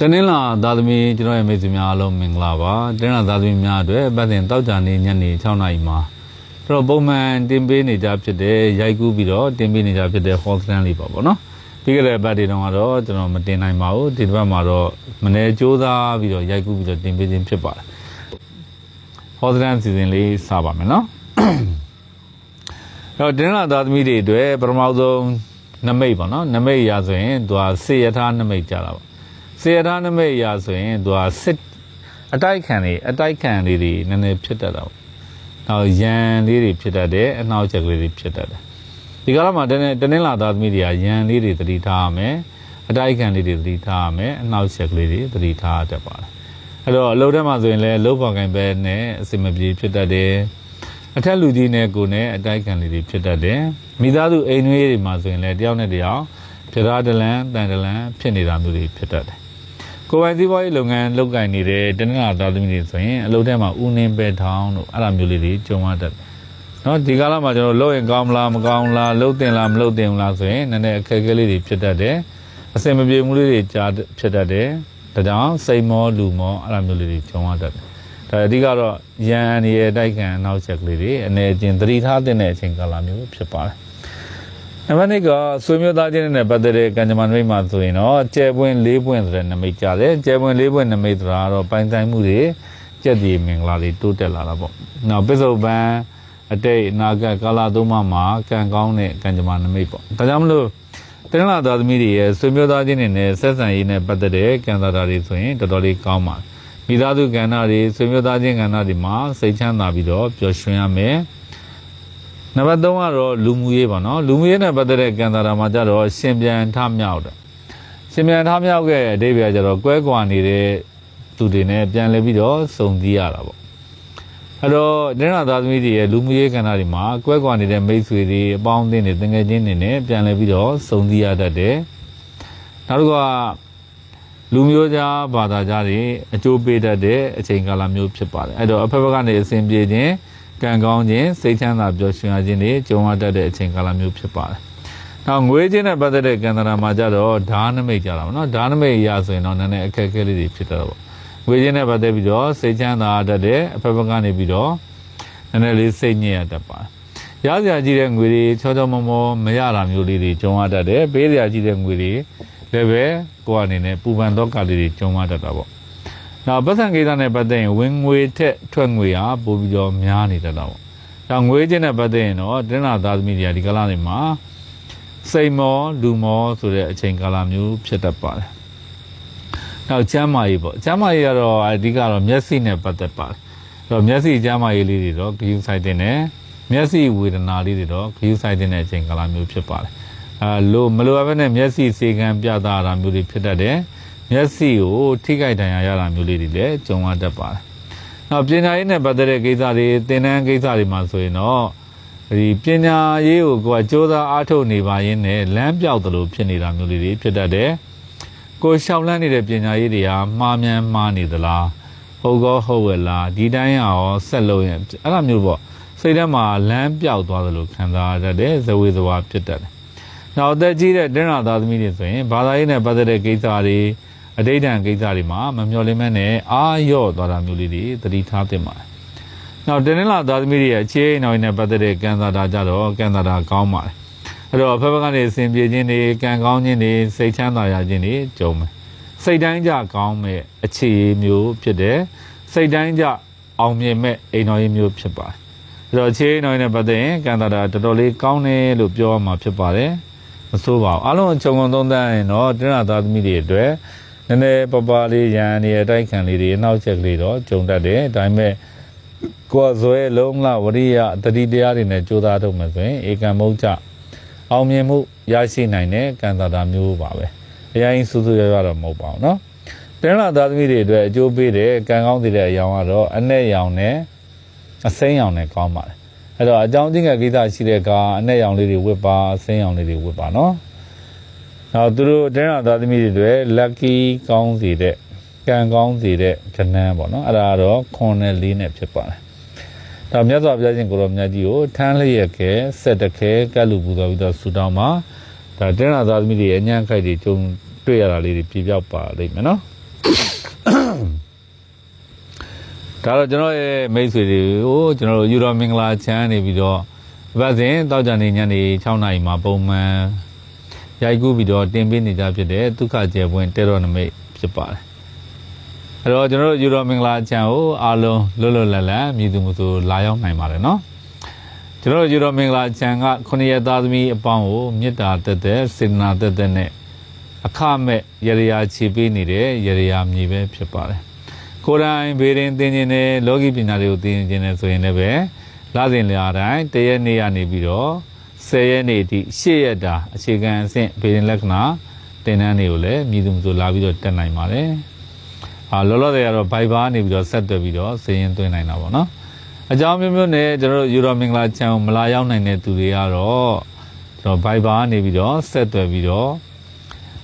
တနင်္လာသာသမီကျွန်တော်ရဲ့မိတ်ဆွေများအားလုံးမင်္ဂလာပါတနင်္လာသာသမီများအတွက်ပတ်စဉ်တောက်ကြနေညနေ6နာရီမှာကျွန်တော်ပုံမှန်တင်ပေးနေကြဖြစ်တဲ့ရိုက်ကူးပြီးတော့တင်ပေးနေကြဖြစ်တဲ့ hot stand လေးပါပေါ့နော်ပြီးခဲ့တဲ့ဘတ်တွေတုန်းကတော့ကျွန်တော်မတင်နိုင်ပါဘူးဒီတစ်ပတ်မှာတော့မနေ့စူးစမ်းပြီးတော့ရိုက်ကူးပြီးတော့တင်ပေးခြင်းဖြစ်ပါတယ် hot stand စီစဉ်လေးစပါမယ်နော်တော့တင်းလာသားသမီးတွေအတွက်ပထမဆုံးနမိတ်ပေါ့နော်နမိတ်ရာဆိုရင်သူကစေရထားနမိတ်ကြတာပေါ့ စေရထားနမိတ်ရာဆိုရင်သူကစစ်အတိုက်ခံတွေအတိုက်ခံလေးတွေနည်းနည်းဖြစ်တတ်တာပေါ့နောက်ရန်လေးတွေဖြစ်တတ်တယ်အနှောက်အယှက်ကလေးတွေဖြစ်တတ်တယ်ဒီကာလမှာတင်းတင်းတင်းလာသားသမီးတွေကရန်လေးတွေသတိထားရမယ်အတိုက်ခံလေးတွေသတိထားရမယ်အနှောက်အယှက်ကလေးတွေသတိထားတတ်ပါတယ်အဲ့တော့အလုပ်ထဲမှာဆိုရင်လည်းလုပ်ပေါ်ကင်ပဲနဲ့အစင်မပြေဖြစ်တတ်တယ်အထက်လူကြီးနဲ့ကိုယ်နဲ့အတိုက်ခံလေးတွေဖြစ်တတ်တယ်မိသားစုအိမ်နှွေးတွေမှာဆိုရင်လည်းတယောက်နဲ့တယောက်ပြရားတလန်တန်တလန်ဖြစ်နေတာမျိုးတွေဖြစ်တတ်တယ် ကိုယ်ပိုင်စီးပွားရေးလုပ်ငန်းလုပ်ကိုင်နေတဲ့တနင်္လာသားသမီးတွေဆိုရင်အလုပ်ထဲမှာဦးနှင်းပဲထောင်းတို့အဲ့လိုမျိုးလေးတွေကြုံရတတ်တယ်နော်ဒီကာလမှာကျွန်တော်လုပ်ရင်ကောင်းမလားမကောင်းလားလုပ်တင်လားမလုပ်တင်ဘူးလားဆိုရင်နည်းနည်းအခက်အခဲလေးတွေဖြစ်တတ်တယ်အစင်မပြေမှုလေးတွေကြားဖြစ်တတ်တယ်ဒါကြောင့်စိတ်မောလူမောအဲ့လိုမျိုးလေးတွေကြုံရတတ်တယ်ဒါအဓိကတော့ရန်အန်ရဲ့တိုက်ခံနောက်ချက်ကလေးတွေအနေချင်းသတိထားတဲ့အချိန်ကာလမျိုးဖြစ်ပါတယ်။ နံပါတ်2ကဆွေမျိုးသားချင်းနဲ့ပတ်သက်တဲ့ကံကြမ္မာနမိတ်မှာဆိုရင်တော့ကျဲပွင့်၄ပွင့်ဆိုတဲ့နမိတ်ကြတယ်။ကျဲပွင့်၄ပွင့်နမိတ်ဆိုတာကတော့ပိုင်ဆိုင်မှုတွေကြက်ဒီမင်္ဂလာတွေတိုးတက်လာတာပေါ့။နောက်ပစ္စုပန်အတိတ်အနာဂတ်ကာလသုံးပါးမှာကံကောင်းတဲ့ကံကြမ္မာနမိတ်ပေါ့။ဒါကြောင့်မလို့တင်းလာသားသမီးတွေရဲ့ဆွေမျိုးသားချင်းတွေနဲ့ဆက်ဆံရေးနဲ့ပတ်သက်တဲ့ကံသာတာတွေဆိုရင်တော်တော်လေးကောင်းပါတယ်။မိသားစုကဏ္ဍတွေဆွေမျိုးသားချင်းကဏ္ဍတွေမှာစိတ်ချမ်းသာပြီးတော့ပျော်ရွှင်ရမယ်။ နံပါတ်3ကတော့လူမှုရေးပါနော်။လူမှုရေးနဲ့ပတ်သက်တဲ့ကံတာတာမှာကြတော့ရှင်ပြန်ထမြောက်တယ်။ရှင်ပြန်ထမြောက်ရဲ့အဓိပ္ပာယ်ကျတော့ကွဲကွာနေတဲ့သူတွေနဲ့ပြန်လည်ပြီးတော့စုံစည်းရတာပေါ့။အဲ့တော့ဒိဋ္ဌာသားသမီးတွေရဲ့လူမှုရေးကဏ္ဍတွေမှာကွဲကွာနေတဲ့မိတ်ဆွေတွေအပေါင်းအသင်းတွေတငယ်ချင်းတွေနဲ့ပြန်လည်ပြီးတော့စုံစည်းရတတ်တယ်။နောက်တစ်ခုကလူမျိုးကြားဘာသာကြားတွေအကျိုးပေးတတ်တဲ့အချိန်ကာလမျိုးဖြစ်ပါတယ်အဲ့တော့အဖက်ဖက်ကနေအစဉ်ပြေခြင်း ကံကောင်းခြင်းစိတ်ချမ်းသာပျော်ရွှင်ရခြင်းတွေကြုံရတတ်တဲ့အချိန်ကာလမျိုးဖြစ်ပါတယ်နောက်ငွေချင်းနဲ့ပတ်သက်တဲ့ကံတရာမှာကြတော့ဓာနမိတ်ကြတာပေါ့နော်ဓာနမိတ်ရဆိုရင်တော့နည်းနည်းအခက်အခဲလေးတွေဖြစ်တတ်တော့ပေါ့ငွေချင်းနဲ့ပတ်သက်ပြီးတော့စိတ်ချမ်းသာတတ်တဲ့အဖက်ဖက်ကနေပြီးတော့နည်းနည်းလေးစိတ်ညစ်ရတတ်ပါတယ်ရစရာကြီးတဲ့ငွေတွေချောချောမောမောမရတာမျိုးလေးတွေကြုံရတတ်တယ်ပေးစရာကြီးတဲ့ငွေတွေလည်းပဲကိုယ်အနေနဲ့ပူပန်တော့ကလေးတွေကြုံရတတ်တာပေါ့။ နောက်ပတ်စံကိစ္စနဲ့ပတ်သက်ရင်ဝင်ငွေထက်ထွက်ငွေဟာပိုပြီးတော့များနေတတ်တာပေါ့။ဒါငွေချင်းနဲ့ပတ်သက်ရင်တော့တင်းလာသားသမီးတွေကဒီကလာနေမှာစိတ်မောလူမောဆိုတဲ့အချိန်ကာလမျိုးဖြစ်တတ်ပါတယ်။နောက်ကျမ်းမာရေးပေါ့။ကျမ်းမာရေးကတော့အဓိကတော့မျက်စိနဲ့ပတ်သက်ပါတယ်။အဲ့တော့မျက်စိကျမ်းမာရေးလေးတွေတော့ဂရုစိုက်တဲ့နဲ့မျက်စိဝေဒနာလေးတွေတော့ဂရုစိုက်တဲ့အချိန်ကာလမျိုးဖြစ်ပါတယ်။အဲလိုမလိုအပ်ဘဲနဲ့မျက်စိစေကံပြသတာမျိုးတွေဖြစ်တတ်တယ် မျက်စိကိုထိခိုက်ဒဏ်ရာရတာမျိုးလေးတွေလည်းကြုံရတတ်ပါတယ်နောက်ပညာရေးနဲ့ပတ်သက်တဲ့ကိစ္စတွေသင်တန်းကိစ္စတွေမှာဆိုရင်တော့ဒီပညာရေးကိုကိုယ်ကစ조사အားထုတ်နေပါရင်းနဲ့လမ်းပြောက်သလိုဖြစ်နေတာမျိုးလေးတွေဖြစ်တတ်တယ်ကိုယ်ရှောက်လန်းနေတဲ့ပညာရေးတွေဟာမှားမြန်မှားနေသလားဟုတ်ကောဟုတ်ဝဲလားဒီတိုင်းရောဆက်လို့ရင်အဲ့လိုမျိုးပေါ့စိတ်ထဲမှာလမ်းပြောက်သွားသလိုခံစားရတတ်တယ်ဇဝေဇဝါဖြစ်တတ်တယ်နောက်အသက်ကြီးတဲ့တင်းရာသားသမီးတွေဆိုရင်ဘာသာရေးနဲ့ပတ်သက်တဲ့ကိစ္စတွေ အတိတ်တန်ကိစ္စတွေမှာမမျှော်လင့်မဲ့နဲ့အာရော့သွားတာမျိုးလေးတွေသတိထားသင့်ပါတယ်။နောက်တင်းလာသားသမီးတွေရဲ့အခြေအနေတွေနဲ့ပတ်သက်တဲ့ကံသာတာကြတော့ကံသာတာကောင်းပါတယ်။အဲ့တော့ဖက်ဖက်ကနေအစဉ်ပြေခြင်းတွေကံကောင်းခြင်းတွေစိတ်ချမ်းသာရခြင်းတွေကြုံမယ်။စိတ်တိုင်းကြကောင်းမဲ့အခြေမျိုးဖြစ်တဲ့စိတ်တိုင်းကြအောင်မြင်မဲ့အိမ်တော်ရေးမျိုးဖြစ်ပါတယ်။အဲ့တော့အခြေအနေတွေနဲ့ပတ်သက်ရင်ကံသာတာတော်တော်လေးကောင်းတယ်လို့ပြောရမှာဖြစ်ပါတယ်။မဆိုးပါဘူးအားလုံးခြုံငုံသုံးသပ်ရင်တော့တင်းရာသားသမီးတွေအတွက် နည်းနည်းပပလေးရန်နေအတိုက်ခံလေးတွေအနောက်ချက်ကလေးတော့ဂျုံတတ်တယ်ဒါပေမဲ့ကိုယ်ဇွဲလုံးလဝရိယတတိတရားတွေနဲ့ကြိုးစားထုတ်မယ်ဆိုရင်ဧကံမုတ်ချအောင်မြင်မှုရရှိနိုင်တဲ့ကံသာတာမျိုးပါပဲအရင်စူးစူးရရတော့မဟုတ်ပါဘူးเนาะတင်းရာသားသမီးတွေအတွက်အကျိုးပေးတဲ့ကံကောင်းတဲ့အရောင်ကတော့အနဲ့ရောင်နဲ့အစိမ်းရောင်နဲ့ကောင်းပါတယ် အဲ့တော့အကြောင်းချင်းကကိစ္စရှိတဲ့ကအနဲ့ရောင်လေးတွေဝတ်ပါအစင်းရောင်လေးတွေဝတ်ပါနော်။ နောက်သူတို့တင်းရသားသမီးတွေတွေ lucky ကောင်းစီတဲ့ကံကောင်းစီတဲ့ကဏ္ဍပေါ့နော်။အဲ့ဒါကတော့ခွန်နဲ့လေးနဲ့ဖြစ်ပါတယ်။ဒါမြတ်စွာဘုရားရှင်ကိုရောမြတ်ကြီးကိုထမ်းလျက်ခဲဆက်တခဲကတ်လူပူတော်ပြီးတော့ဆူတောင်းမှာဒါတင်းရသားသမီးတွေအညံ့ခိုက်တွေကြုံတွေ့ရတာလေးတွေပြပြောက်ပါလိမ့်မယ်နော်။ဒါတော့ကျွန်တော်ရဲ့မိတ်ဆွေတွေကိုကျွန်တော်တို့ယူတော်မင်္ဂလာချမ်းနေပြီးတော့အပတ်စဉ်တောက်ကြနေညနေ6နာရီမှာပုံမှန် ရိုက်ကူးပြီးတော့တင်ပေးနေကြဖြစ်တဲ့ဒုက္ခကျယ်ပွင့်တေရောနမိတ်ဖြစ်ပါတယ်အဲ့တော့ကျွန်တော်တို့ယူတော်မင်္ဂလာချမ်းကိုအားလုံးလွတ်လွတ်လပ်လပ်မြည်သူမှုဆိုလာရောက်နိုင်ပါတယ်နော်ကျွန်တော်တို့ယူတော်မင်္ဂလာချမ်းကခုနှစ်ရက်သားသမီးအပေါင်းကိုမေတ္တာတက်တဲ့စေတနာတက်တဲ့နဲ့အခမဲ့ရရရာခြေပေးနေတဲ့ရရရာမြေပဲဖြစ်ပါတယ်ကိုယ်တိုင်ဘေးရင်သင်ခြင်းနဲ့လောကီပညာတွေကိုသင်ခြင်းနဲ့ဆိုရင်လည်းပဲလာစဉ်လျာတိုင်းတရက်နေ့ကနေပြီးတော့ 10ရက်နေ့အထိ8ရက်တာအခြေခံအဆင့်ဘေးရင်လက္ခဏာသင်တန်းတွေကိုလည်းမြည်သူမဆိုလာပြီးတော့တက်နိုင်ပါတယ်။အာလောလောဆယ်ကတော့ Viber နေပြီးတော့ဆက်သွယ်ပြီးတော့စည်ရင်သွင်းနိုင်တာပေါ့နော်။အကြောင်းမျိုးမျိုးနဲ့ကျွန်တော်တို့ယူရိုမင်္ဂလာချန်ကိုမလာရောက်နိုင်တဲ့သူတွေကတော့ကျွန်တော် Viber နေပြီးတော့ဆက်သွယ်ပြီးတော့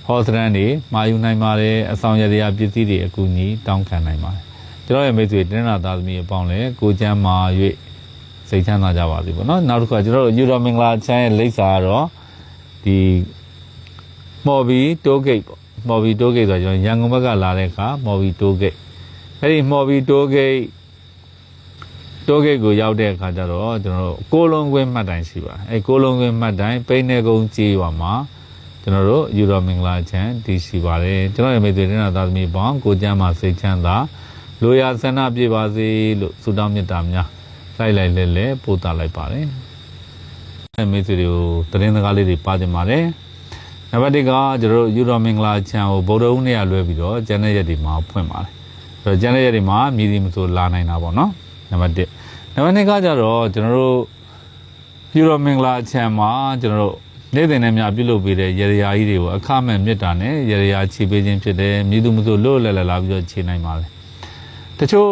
ဟောစရန်တွေမာယူနိုင်ပါတယ်အဆောင်ရတရားပစ္စည်းတွေအကူအညီတောင်းခံနိုင်ပါတယ်ကျွန်တော်ရဲ့မိတ်ဆွေတင်းနာသားသမီးအပေါင်းလည်းကိုချမ်းမာ၍ စိတ်ချမ်းသာကြပါစေပေါ့နော်နောက်တစ်ခါကျွန်တော်တို့ယူရိုမင်္ဂလာချမ်းရဲ့လိပ်စာကတော့ဒီမော်ဘီတိုးဂိတ်ပေါ့မော်ဘီတိုးဂိတ်ဆိုတော့ကျွန်တော်ရန်ကုန်ဘက်ကလာတဲ့အခါမော်ဘီတိုးဂိတ်အဲ့ဒီမော်ဘီတိုးဂိတ်တိုးဂိတ်ကိုရောက်တဲ့အခါကျတော့ကျွန်တော်တို့ကိုလုံးကွင်းမှတ်တိုင်ရှိပါတယ်အဲ့ကိုလုံးကွင်းမှတ်တိုင်ပိန်းနေကုန်းကြီးရွာမှာကျွန်တော်တို့ယူတော်မင်္ဂလာချမ်းတည်ရှိပါတယ်ကျွန်တော်ရဲ့မိတ်ဆွေတင်နာသားသမီးပေါင်းကိုကျမ်းမှာစိတ်ချမ်းသာလိုရာဆန္ဒပြပါစေလို့ဆုတောင်းမေတ္တာများ လိုက်လိုက်လဲလဲပို့တာလိုက်ပါတယ်အဲမိတ်ဆွေတွေကိုသတင်းစကားလေးတွေပါတင်ပါတယ်နံပါတ်1ကကျွန်တော်တို့ယူတော်မင်္ဂလာချမ်းကိုဗုဒ္ဓဦးနေ့ကလွဲပြီးတော့ကျန်တဲ့ရက်တွေမှာဖွင့်ပါတယ်အဲ့တော့ကျန်တဲ့ရက်တွေမှာမြည်ဒီမဆိုလာနိုင်တာပေါ့နော်နံပါတ်1နံပါတ်2ကကြတော့ကျွန်တော်တို့ပြုတော်မင်္ဂလာချမ်းမှာကျွန်တော်တို့နေ့စဉ်နဲ့များပြုလုပ်ပေးတဲ့ရေရာကြီးတွေကိုအခမဲ့မေတ္တာနဲ့ရေရာခြေပေးခြင်းဖြစ်တယ်မြည်သူမဆိုလို့လဲလဲလာပြီးတော့ခြေနိုင်ပါလေ တချို့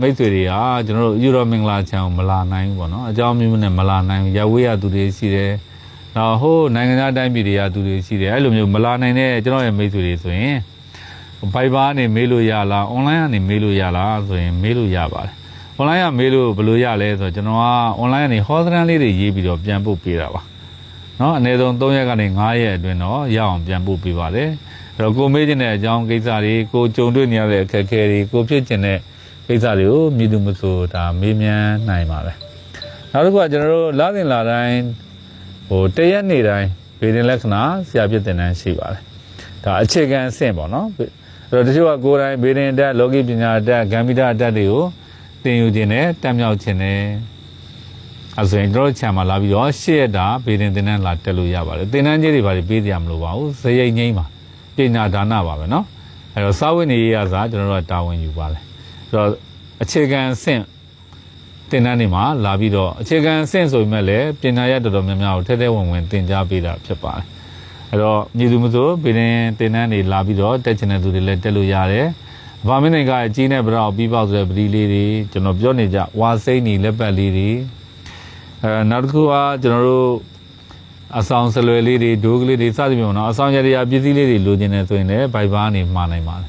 မိတ်ဆွေတွေကကျွန်တော်တို့ယူရောမင်္ဂလာချံမလာနိုင်ဘူးပေါ့နော်အကြောင်းမျိုးနဲ့မလာနိုင်ဘူးရဝေးရသူတွေရှိတယ်နော်ဟိုနိုင်ငံခြားတိုင်းပြည်တွေကသူတွေရှိတယ်အဲ့လိုမျိုးမလာနိုင်တဲ့ကျွန်တော်ရဲ့မိတ်ဆွေတွေဆိုရင် Viber ကနေမေးလို့ရလား online ကနေမေးလို့ရလားဆိုရင်မေးလို့ရပါတယ် online ကမေးလို့ဘယ်လိုရလဲဆိုတော့ကျွန်တော်က online ကနေ hostran လေးတွေရေးပြီးတော့ပြန်ပို့ပေးတာပါနော်အနည်းဆုံး3ရက်ကနေ5ရက်အတွင်းတော့ရအောင်ပြန်ပို့ပေးပါတယ် အဲ့တော့ကိုမေးခြင်းတဲ့အကြောင်းကိစ္စတွေကိုကြုံတွေ့နေရတဲ့အခက်အခဲတွေကိုဖြစ်ခြင်းတဲ့ကိစ္စတွေကိုမြည်သူမဆိုဒါမေးမြန်းနိုင်ပါတယ်နောက်တစ်ခုကကျွန်တော်တို့လာစဉ်လာတိုင်းဟိုတရက်နေ့တိုင်းဗေဒင်လက္ခဏာဆရာပြည့်တင်တန်းရှိပါတယ်ဒါအခြေခံအဆင့်ပေါ့နော်အဲ့တော့တချို့ကကိုယ်တိုင်ဗေဒင်တက်လောကီပညာတက်ဂမ်မီတာတက်တွေကိုတင်ယူခြင်းနဲ့တက်မြောက်ခြင်းနဲ့အဲဆိုရင်တို့ချာမှာလာပြီးတော့ရှေ့ရတာဘေးတင်တင်တန်းလာတက်လို့ရပါတယ်တင်တန်းကြီးတွေပါပေးကြရမလို့ပါဘူးဇရိတ်ငိမ့်ပါ ပညာဒါနပါပဲเนาะအဲတော့စာဝတ်နေရစာကျွန်တော်တို့ကတာဝန်ယူပါလေအဲတော့အခြေခံအဆင့်တင်တန်းတွေမှာလာပြီးတော့အခြေခံအဆင့်ဆိုပေမဲ့လည်းပညာရတော်တော်များများကိုထဲထဲဝင်ဝင်သင်ကြားပေးတာဖြစ်ပါတယ်အဲတော့ညီသူမဆိုဘေးတင်တင်တန်းတွေလာပြီးတော့တက်ချင်တဲ့သူတွေလည်းတက်လို့ရတယ် ဗာမင်းနိုင်ငံအကြီးနဲ့ဗရောပြီးပေါက်ဆိုတဲ့ပတိလေးတွေကျွန်တော်ပြောနေကြဝါစိမ့်နေလက်ပတ်လေးတွေအဲနောက်တစ်ခုကကျွန်တော်တို့ အဆောင်ဆလွယ်လေးတွေဒိုးကလေးတွေစသဖြင့်ပေါ့နော်အဆောင်ရရပစ္စည်းလေးတွေလိုချင်တယ်ဆိုရင်လည်းဘိုက်ဘားနေမှာနိုင်ပါတယ်